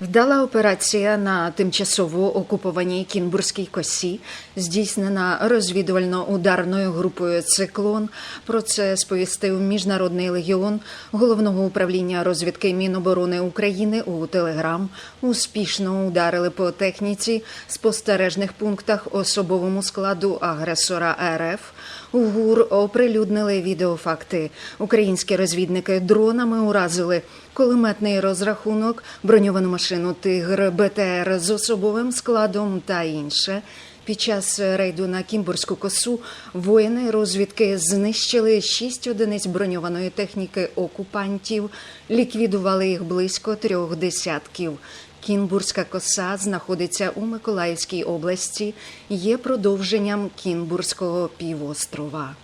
Вдала операція на тимчасово окупованій Кінбурзькій косі, здійснена розвідувально-ударною групою Циклон. Про це сповістив Міжнародний легіон головного управління розвідки Міноборони України у Телеграм. Успішно ударили по техніці, спостережних пунктах особовому складу агресора РФ. У ГУР оприлюднили відеофакти. Українські розвідники дронами уразили кулеметний розрахунок, броньовану машину Тигр, БТР з особовим складом та інше. Під час рейду на Кімбурську косу воїни розвідки знищили шість одиниць броньованої техніки окупантів, ліквідували їх близько трьох десятків. Кінбурзька коса знаходиться у Миколаївській області, є продовженням Кінбурзького півострова.